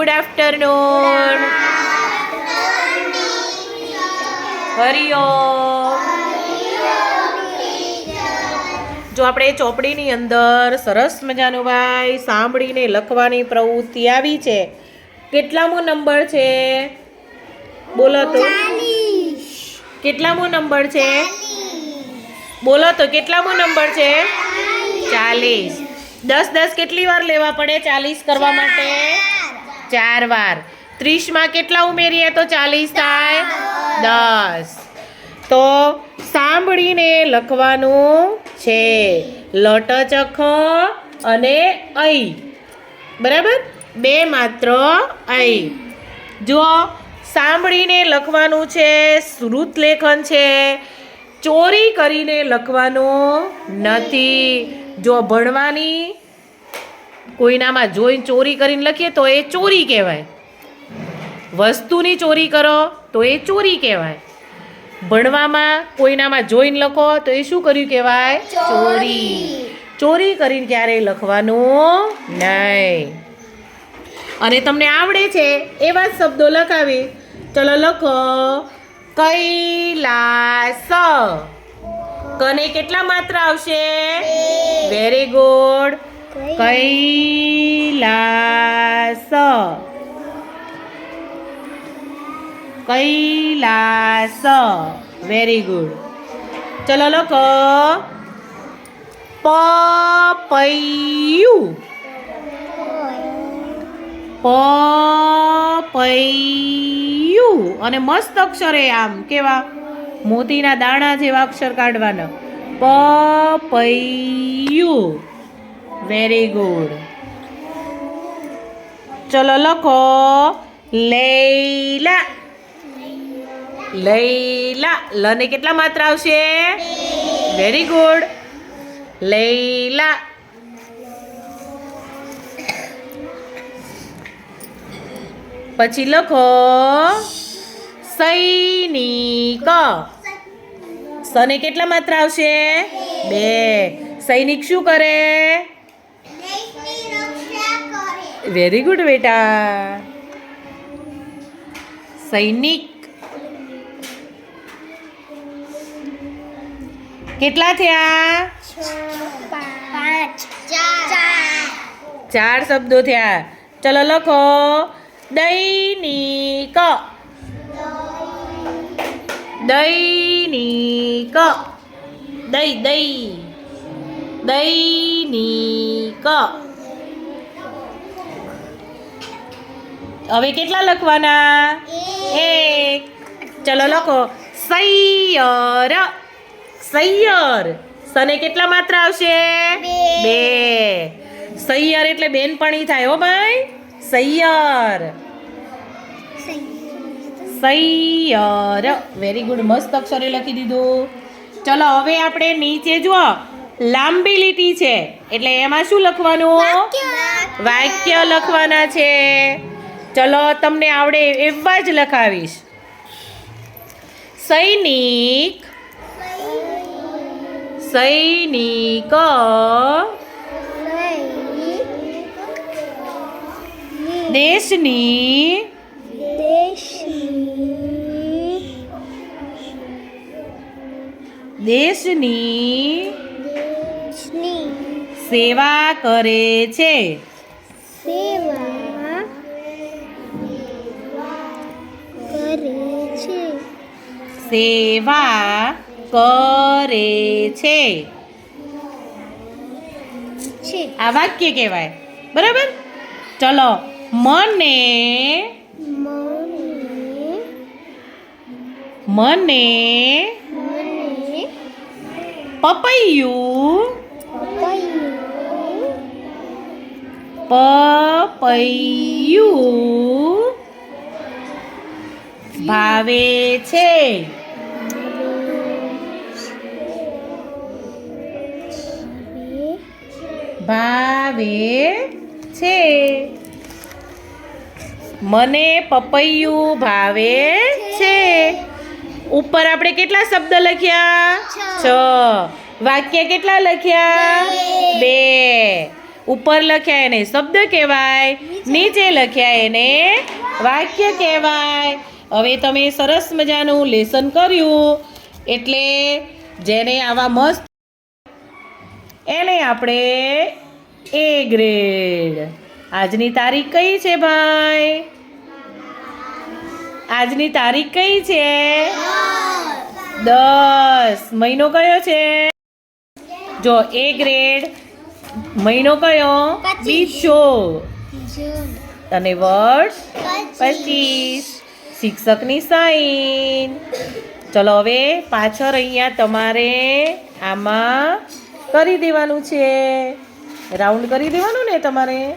Good afternoon Hariom જો આપણે ચોપડીની અંદર સરસ મજાનું ભાઈ સાંભળીને લખવાની પ્રવૃત્તિ આવી છે, કેટલામો નંબર છે? બોલો તો. કેટલામો નંબર છે? બોલો તો, કેટલામો નંબર છે? ચાલીસ. દસ દસ કેટલી વાર લેવા પડે ચાલીસ કરવા માટે? ચાર વાર. ત્રીસમાં કેટલા ઉમેરીએ તો ચાલીસ થાય? દસ. તો સાંભળીને લખવાનું છે. લટચખ અને ઐ બરાબર? બે માત્ર ઐ જો સાંભળીને લખવાનું છે, શ્રુત લેખન છે. ચોરી કરીને લખવાનું નથી. જો ભણવાની કોઈનામાં જોઈને ચોરી કરીને લખીએ તો એ ચોરી કહેવાય. વસ્તુની ચોરી કરો તો એ ચોરી કહેવાય. ભણવામાં કોઈનામાં જોઈને લખો તો એ શું કર્યું કહેવાય? ચોરી. ચોરી કરીને ક્યારેય લખવાનું નહીં. અને તમને આવડે છે એવા જ શબ્દો લખાવી. ચલો લખો. કૈલાસ. કને કેટલા માત્ર આવશે? Very good Kailas. Kailas. Very good ચલો લખો પપૈયું. પપૈયું. અને મસ્ત અક્ષરે આમ કેવા? મોતીના દાણા જેવા અક્ષર કાઢવાના. પપૈયું. વેરી ગુડ ચલો લખો લૈલા લૈલા લને કેટલા માત્ર આવશે વેરી ગુડ લૈલા પછી લખો સૈનિક સને કેટલા માત્ર આવશે બે સૈનિક શું કરે વેરી ગુડ બેટા સૈનિક કેટલા થયા ચાર શબ્દો થયા ચલો લખો દૈનિક દૈનિક દઈ દઈ દૈનિક હવે કેટલા લખવાના? એક. ચલો લખો. સૈયર. સૈયર. સને કેટલા માત્ર આવશે? બે. સૈયર એટલે બેનપણી થાય હો ભાઈ. સૈયર. સૈયર. વેરી ગુડ મસ્ત અક્ષરે લખી દીધું. ચલો હવે આપણે નીચે જુઓ. લાંબી લીટી છે. એટલે એમાં શું લખવાનું? વાક્ય લખવાના છે. ચલો તમને આવડે એવા જ લખાવીશ. સૈનિક. સૈનિક. દેશની. દેશની. સેવા કરે છે. સેવા. સેવા કરે છે. આ વાક્ય કહેવાય. બરાબર? ચલો મને મને પપૈયું પપૈયું ભાવે છે. ભાવે છે. મને પપૈયું ભાવે છે. ઉપર આપણે કેટલા શબ્દ લખ્યા? છ. વાક્ય કેટલા લખ્યા. બે. ઉપર લખ્યા એને શબ્દ કહેવાય નીચે લખ્યા એને વાક્ય કહેવાય. હવે તમે સરસ મજાનું લેસન કર્યું. એટલે જેને આવા મસ્ત એને આપણે એ ગ્રેડ આજની તારીખ કઈ છે ભાઈ? આજની તારીખ કઈ છે? દસ. મહિનો કયો છે? જો એ ગ્રેડ મહિનો કયો? બીજો. અને વર્ષ પચીસ. શિક્ષકની સાઈન. ચલો હવે પાછળ અહીંયા તમારે આમાં કરી દેવાનું છે. રાઉન્ડ કરી દેવાનું ને તમારે?